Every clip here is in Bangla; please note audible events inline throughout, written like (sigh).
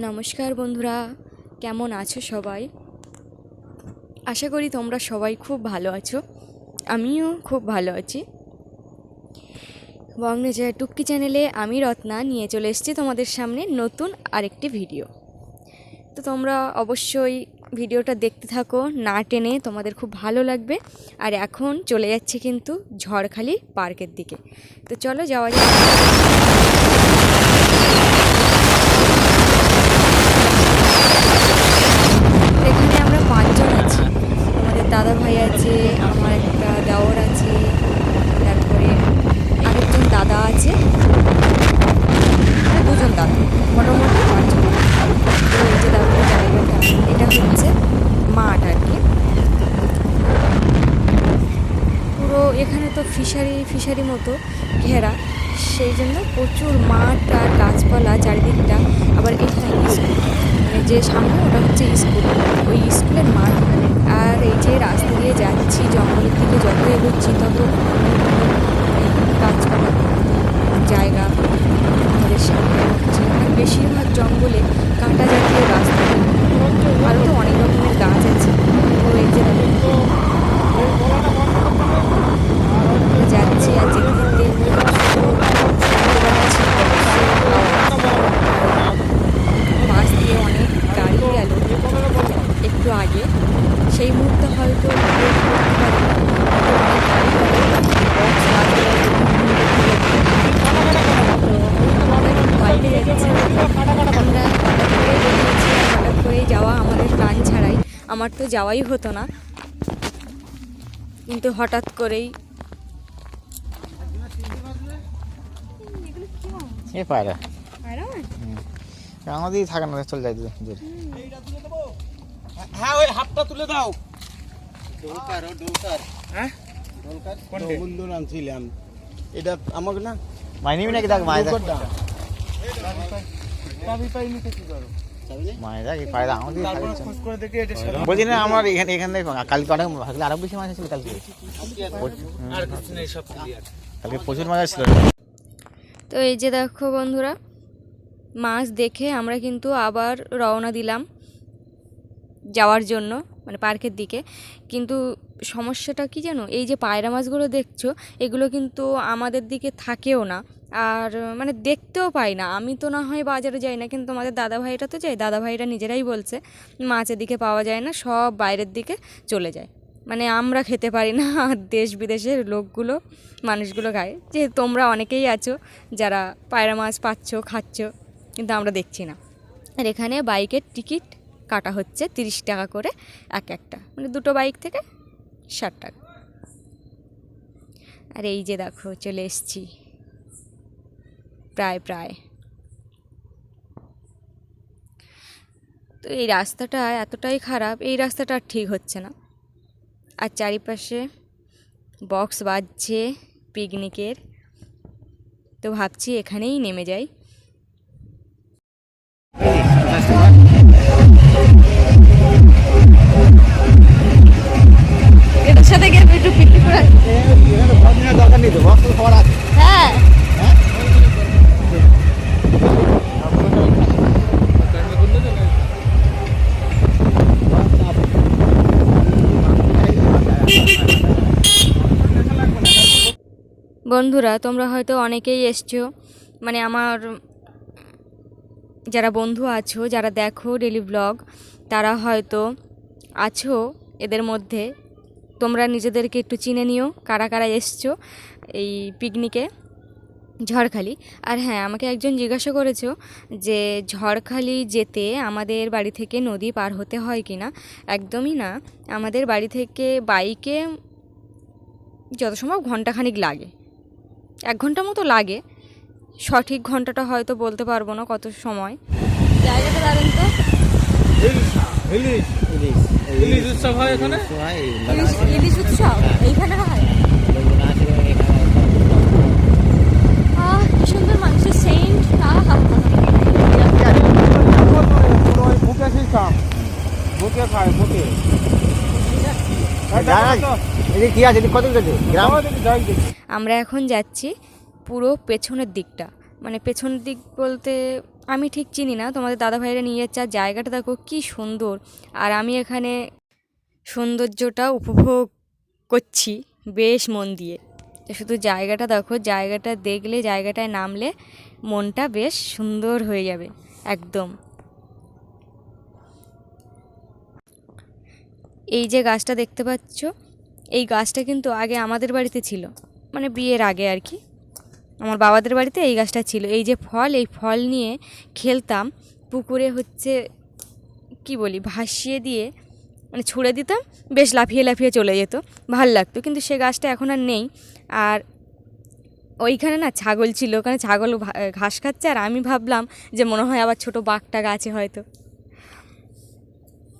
নমস্কার বন্ধুরা, কেমন আছো সবাই? আশা করি তোমরা সবাই খুব ভালো আছো, আমিও খুব ভালো আছি। বংনেজার টুক্কি চ্যানেলে আমি রত্না নিয়ে চলে এসেছি তোমাদের সামনে নতুন আরেকটি ভিডিও। তো তোমরা অবশ্যই ভিডিওটা দেখতে থাকো, না টেনে তোমাদের খুব ভালো লাগবে। আর এখন চলে যাচ্ছে কিন্তু ঝড়খালি পার্কের দিকে। তো চলো যাওয়া যাক এখানে আমরা পাঁচজন আছি আমাদের দাদা ভাই আছে আমার একটা দেওর আছে তারপরে আরেকজন দাদা আছে মানে দুজন দাদা মোটামুটি পাঁচজন তো এই যে দেখো জায়গাটা এটা হচ্ছে মাঠ আর কি পুরো এখানে তো ফিশারি ফিশারি মতো ঘেরা। সেই জন্য প্রচুর মাঠ আর গাছপালা চারিদিকটা। আবার এখানে স্কুল। মানে যে সামনে ওটা হচ্ছে স্কুল। ওই স্কুলের মাঠ আর এই যে রাস্তা দিয়ে যাচ্ছি, জঙ্গলের দিকে যত এগোচ্ছি, তত গাছপালা, জায়গা আমাদের সামনে হচ্ছে বেশিরভাগ জঙ্গলে কাঁটা জাতীয় রাস্তা। আরও তো অনেক রকমের গাছ আছে তো এই যে দেখো, যাচ্ছি আর যেতে যেতে পাশ দিয়ে অনেক গাড়ি গেল একটু আগে সেই মুহূর্তে হয়তো break করতে পারিনি। কিন্তু অনেক গাড়ি গেল, box বাজলো, আমরা এখন বাইরে যাচ্ছি আমরা হঠাৎ করে বেরিয়েছি আর হঠাৎ করে যাওয়া আমাদের প্ল্যান ছাড়াই আমার তো যাওয়াই হতো না। কিন্তু হঠাৎ করেই এ পায়রা। আমাদের থাকে না চলে যায় দূরে দূরে। হ্যাঁ ওই হাতটা তুলে দাও। ডোলকার ও ডোলকার হ্যাঁ? ডোলকার বন্ধু নাম ছিলাম এটা আমাকে না? মাই নিবি নাকি দেখ মায় দেখ। ডোলকারটা পাইনি কি করো? চাবি নেই? মায় দেখ এই পায়রা আমাদের তারপর খোঁজ করে দেখি এটা বলছি না আমার এখানে এখানে কালকে অনেক কালকে আরও বেশি মাছ ছিল কালকে। আর কিছু নেই সব ক্লিয়ার কালকে প্রচুর মাছ ছিল তো এই যে দেখো বন্ধুরা মাছ দেখে আমরা কিন্তু আবার রওনা দিলাম যাওয়ার জন্য মানে পার্কের দিকে। কিন্তু সমস্যাটা কি জানো? এই যে পায়রা মাছগুলো দেখছ এগুলো কিন্তু আমাদের দিকে থাকেও না। আর মানে দেখতেও পাই না। আমি তো না হয় বাজারে যাই না, কিন্তু আমাদের দাদা ভাইরা তো যায় দাদা ভাইরা নিজেরাই বলছে মাছের দিকে পাওয়া যায় না, সব বাইরের দিকে চলে যায়। মানে আমরা খেতে পারি না দেশ বিদেশের লোকগুলো, মানুষগুলো খায়। যে তোমরা অনেকেই আছো, যারা পায়রা মাছ পাচ্ছ, খাচ্ছ, কিন্তু আমরা দেখছি না। আর এখানে বাইকের টিকিট কাটা হচ্ছে তিরিশ টাকা করে এক একটা। মানে দুটো বাইক থেকে ষাট টাকা। আর এই যে দেখো, চলে এসছি। প্রায় প্রায়। তো এই রাস্তাটা এতটাই খারাপ, এই রাস্তাটা আর ঠিক হচ্ছে না। আর চারিপাশে বক্স বাজছে পিকনিকের তো ভাবছি এখানেই নেমে যাই। বন্ধুরা, তোমরা হয়তো অনেকেই এসছো। মানে আমার যারা বন্ধু আছো, যারা দেখো ডেলি ব্লগ তারা হয়তো আছো এদের মধ্যে। তোমরা নিজেদেরকে একটু চিনে নিও, কারা কারা এসছো এই পিকনিকে ঝড়খালি। আর হ্যাঁ আমাকে একজন জিজ্ঞাসা করেছ যে ঝড়খালি যেতে আমাদের বাড়ি থেকে নদী পার হতে হয় কি না একদমই না। আমাদের বাড়ি থেকে বাইকে যত সম্ভব ঘন্টাখানিক লাগে। এক ঘণ্টা মতো লাগে। সঠিক ঘন্টাটা হয়তো বলতে পারব না কত সময়। জায়গাটা দাঁড়ান তো। ইলিশ উৎসব হয় এখানে? ইলিশ ইলিশ উৎসব? এইখানে হয় আহ কি সুন্দর মানুষের সেন্ট বুকে সিস্টেম বুকে খায় বুকে এই কি আছে কত গেছে গ্রাম যাই দেখি আমরা এখন যাচ্ছি পুরো পেছনের দিকটা। মানে পেছনের দিক বলতে আমি ঠিক চিনি না তোমাদের দাদা ভাইরা নিয়ে যাচ্ছে। আর জায়গাটা দেখো কি সুন্দর। আর আমি এখানে সৌন্দর্যটা উপভোগ করছি বেশ মন দিয়ে। তো শুধু জায়গাটা দেখো জায়গাটা দেখলে জায়গাটায় নামলে মনটা বেশ সুন্দর হয়ে যাবে একদম। এই যে গাছটা দেখতে পাচ্ছ, এই গাছটা কিন্তু আগে আমাদের বাড়িতে ছিল মানে বিয়ের আগে আর কি। আমার বাবাদের বাড়িতে এই গাছটা ছিল। এই যে ফল, এই ফল নিয়ে খেলতাম, পুকুরে হচ্ছে কি বলি, ভাসিয়ে দিয়ে মানে ছুঁড়ে দিতাম, বেশ লাফিয়ে লাফিয়ে চলে যেত, ভালো লাগতো। কিন্তু সে গাছটা এখন আর নেই। আর ওইখানে না ছাগল ছিল, ওখানে ছাগল ঘাস খাচ্ছে। আর আমি ভাবলাম যে মনে হয় আবার ছোট বাঘটা গাছে হয়তো।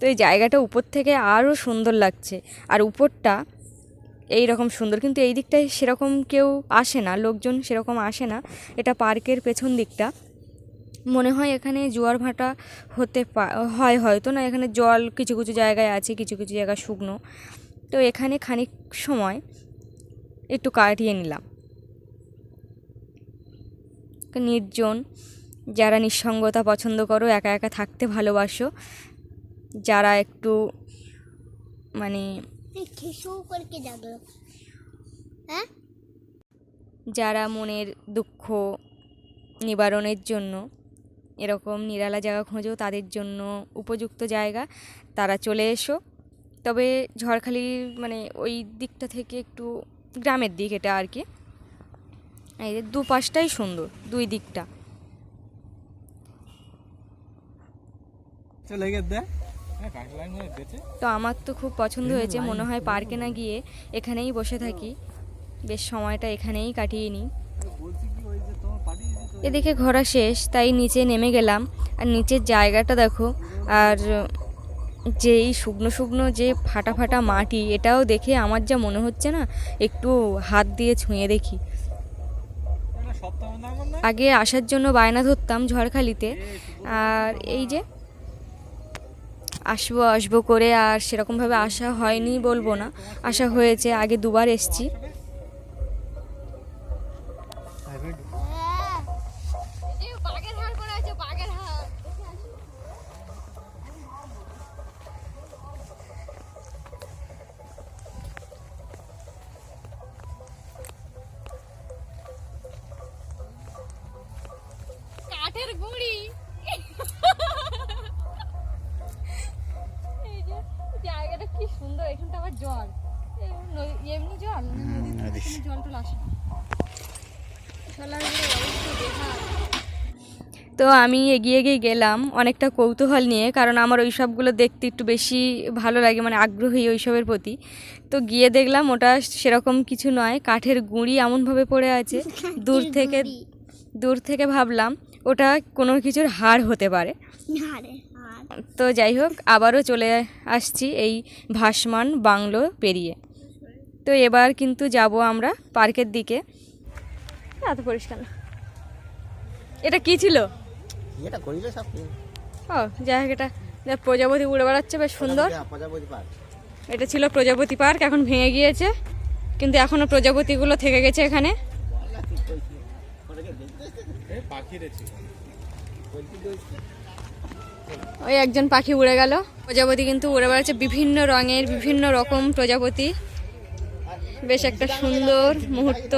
তো এই জায়গাটা উপর থেকে আরও সুন্দর লাগছে। আর উপরটা এই রকম সুন্দর। কিন্তু এই দিকটায় সেরকম কেউ আসে না, লোকজন সেরকম আসে না। এটা পার্কের পেছন দিকটা। মনে হয় এখানে জোয়ার ভাটা হতে হয় হয়তো, না এখানে জল কিছু কিছু জায়গায় আছে, কিছু কিছু জায়গা শুকনো। তো এখানে খানিক সময় একটু কাটিয়ে নিলাম। নির্জন, যারা নিঃসঙ্গতা পছন্দ করো, একা একা থাকতে ভালোবাসো যারা একটু মানে হ্যাঁ? যারা মনের দুঃখ নিবারণের জন্য এরকম নিরালা জায়গা খোঁজো তাদের জন্য উপযুক্ত জায়গা তারা চলে এসো। তবে ঝড়খালির মানে ওই দিকটা থেকে একটু গ্রামের দিক এটা আর কি। এই যে দুপাশটাই সুন্দর দুই দিকটা। চলে গেছে। তো আমার তো খুব পছন্দ হয়েছে মনে হয় পার্কে না গিয়ে এখানেই বসে থাকি। বেশ সময়টা এখানেই কাটিয়ে নিই। এদিকে ঘোরা শেষ তাই নিচে নেমে গেলাম। আর নিচের জায়গাটা দেখো আর যে এই শুকনো শুকনো যে ফাটা ফাটা মাটি এটাও দেখে আমার যা মনে হচ্ছে না একটু হাত দিয়ে ছুঁয়ে দেখি। আগে আসার জন্য বায়না ধরতাম ঝড়খালিতে। আর এই যে আসব আসব করে আর সেরকমভাবে আসা হয়নি বলব না। আসা হয়েছে আগে দুবার এসছি। তো আমি এগিয়ে এগিয়ে গেলাম অনেকটা কৌতূহল নিয়ে কারণ আমার ওই সবগুলো দেখতে একটু বেশি ভালো লাগে মানে আগ্রহী ওইসবের প্রতি। তো গিয়ে দেখলাম ওটা সেরকম কিছু নয় কাঠের গুঁড়ি এমনভাবে পড়ে আছে। (laughs) দূর থেকে দূর থেকে ভাবলাম ওটা কোনো কিছুর হাড় হতে পারে। তো যাই হোক আবারও চলে আসছি এই ভাসমান বাংলো পেরিয়ে। তো এবার কিন্তু যাব আমরা পার্কের দিকে। এত পরিষ্কার না। এটা কি ছিল? এটা করিলে সব ও যাই হোক এটা। প্রজাপতি উড়ে বেড়াচ্ছে বেশ সুন্দর। প্রজাপতি পার্ক। এটা ছিল প্রজাপতি পার্ক এখন ভেঙে গিয়েছে। কিন্তু এখনও প্রজাপতিগুলো থেকে গেছে এখানে। ওই একজন পাখি উড়ে গেল। প্রজাপতি কিন্তু উড়ে বেড়াচ্ছে বিভিন্ন রঙের বিভিন্ন রকম প্রজাপতি। বেশ একটা সুন্দর মুহূর্ত।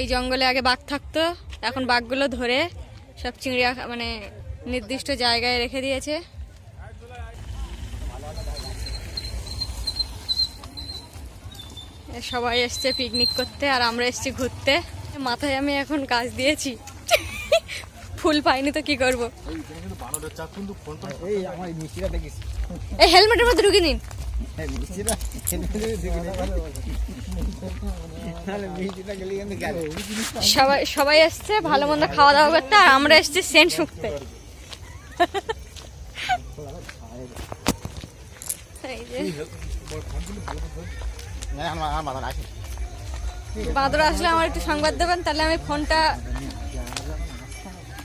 এই জঙ্গলে আগে বাঘ থাকতো, এখন বাঘগুলো ধরে সব চিংড়িয়া মানে নির্দিষ্ট জায়গায় রেখে দিয়েছে। সবাই এসছে পিকনিক করতে, আর আমরা এসছি ঘুরতে। মাথায় আমি এখন কাজ দিয়েছি। ফুল পাইনি তো কি করব? এই হেলমেটের মধ্যে ঢুকে নিন। সবাই সবাই এসছে ভালো মন্দ খাওয়া দাওয়া করতে আর আমরা এসছি সেন্ট শুকতে। বাঁদর আসলে আমার একটু সংবাদ দেবেন তাহলে আমি ফোনটা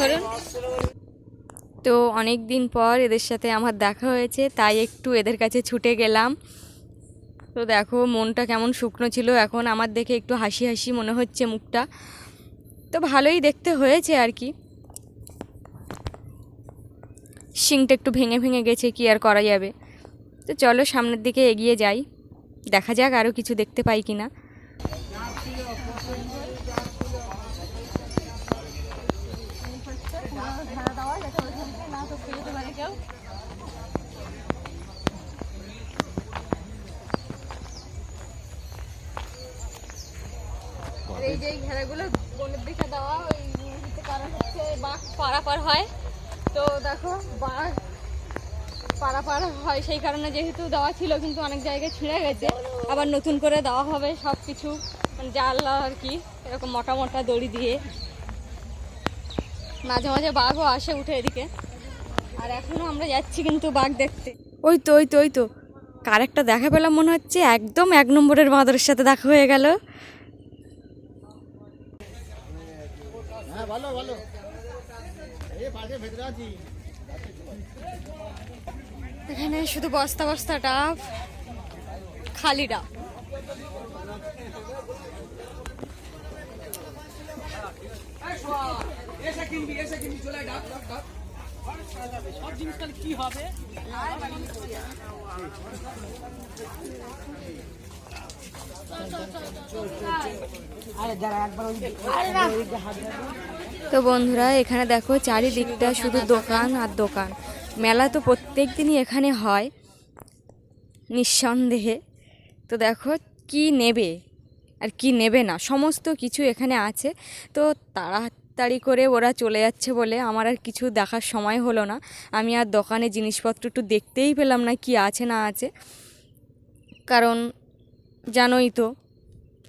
ধরুন। তো অনেক দিন পর এদের সাথে আমার দেখা হয়েছে, তাই একটু এদের কাছে ছুটে গেলাম। তো দেখো, মনটা কেমন শুকনো ছিল। এখন আমার দেখে একটু হাসি হাসি মনে হচ্ছে মুখটা। তো ভালোই দেখতে হয়েছে আর কি। শিংটা একটু ভেঙে ভেঙে গেছে, কি আর করা যাবে। তো চলো সামনের দিকে এগিয়ে যাই। দেখা যাক আরও কিছু দেখতে পাই কি না আর এই যে ঘেরাগুলো বনের দিকে দেওয়া, ওই কারণ হচ্ছে বাঘ পারাপার হয়। তো দেখো, বাঘ পারাপার হয় সেই কারণে যেহেতু দেওয়া ছিল, কিন্তু অনেক জায়গায় ছিঁড়ে গেছে। আবার নতুন করে দেওয়া হবে সব কিছু মানে জাল আর কি, এরকম মোটা মোটা দড়ি দিয়ে। মাঝে মাঝে বাঘও আসে উঠে এদিকে। আর এখনও আমরা যাচ্ছি কিন্তু বাঘ দেখতে। ওই তো ওই তো ওই তো। কার একটা দেখা পেলাম মনে হচ্ছে, একদম এক নম্বরের বাঁদরের সাথে দেখা হয়ে গেল। ভালো ভালো। এই পার্কের ভেতরে আছি। এখানে শুধু বস্তা বস্তা ডাব খালি ডাব। তো বন্ধুরা, এখানে দেখো চারিদিকটা শুধু দোকান আর দোকান। মেলা তো প্রত্যেক দিনই এখানে হয়, নিঃসন্দেহে। তো দেখো কি নেবে আর কি নেবে না, সমস্ত কিছু এখানে আছে। তো তাড়াতাড়ি করে ওরা চলে যাচ্ছে বলে আমার আর কিছু দেখার সময় হলো না। আমি আর দোকানে জিনিসপত্র একটু দেখতেই পেলাম না কি আছে না আছে। কারণ জানোই তো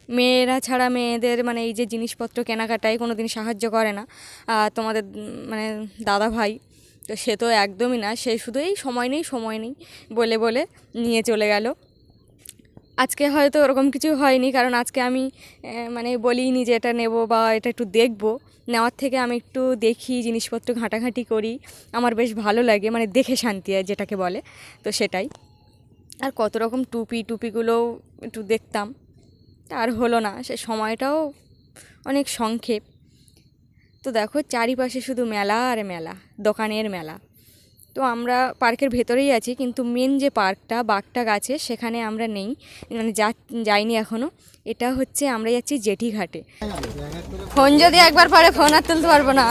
মেয়েরা ছাড়া মেয়েদের মানে এই যে জিনিসপত্র কেনাকাটায় কোনো দিন সাহায্য করে না। তোমাদের মানে দাদা ভাই, তো সে তো একদমই না, সে শুধু এই সময় নেই সময় নেই বলে বলে নিয়ে চলে গেল। আজকে হয়তো ওরকম কিছু হয়নি, কারণ আজকে আমি মানে বলিনি যে এটা নেব বা এটা একটু দেখব। নেওয়ার থেকে আমি একটু দেখি, জিনিসপত্র ঘাঁটাঘাঁটি করি। আমার বেশ ভালো লাগে মানে দেখে শান্তি হয় যেটাকে বলে, তো সেটাই। আর কত রকম টুপি, টুপিগুলোও একটু দেখতাম। আর হলো না, সে সময়টাও অনেক সংক্ষেপ। তো দেখো চারিপাশে শুধু মেলা আর মেলা, দোকানের মেলা। তো আমরা পার্কের ভেতরেই আছি, কিন্তু মেন যে পার্কটা বাগটাক আছে, সেখানে আমরা নেই মানে যা, যাইনি এখনও এটা হচ্ছে আমরা যাচ্ছি জেঠি ঘাটে ফোন যদি একবার পরে, ফোন আর তুলতে পারব না।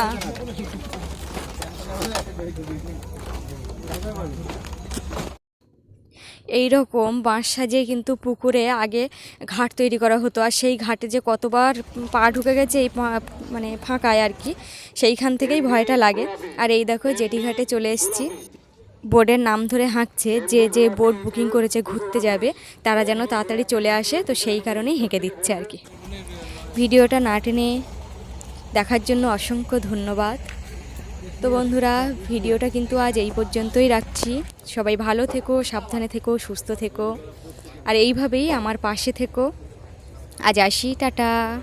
এই রকম বাঁশ সাজিয়ে কিন্তু পুকুরে আগে ঘাট তৈরি করা হতো। আর সেই ঘাটে যে কতবার পা ঢুকে গেছে এই মানে ফাঁকায় আর কি, সেইখান থেকেই ভয়টা লাগে। আর এই দেখো জেটি ঘাটে চলে এসেছি। বোর্ডের নাম ধরে হাঁকছে, যে যে বোর্ড বুকিং করেছে ঘুরতে যাবে, তারা যেন তাড়াতাড়ি চলে আসে, তো সেই কারণেই হেঁকে দিচ্ছে আর কি। ভিডিওটা না টেনে দেখার জন্য অসংখ্য ধন্যবাদ। তো বন্ধুরা, ভিডিওটা কিন্তু আজ এই পর্যন্তই রাখছি। সবাই ভালো থেকো, সাবধানে থেকো, সুস্থ থেকো। আর এইভাবেই আমার পাশে থেকো। আজ আসি, টাটা।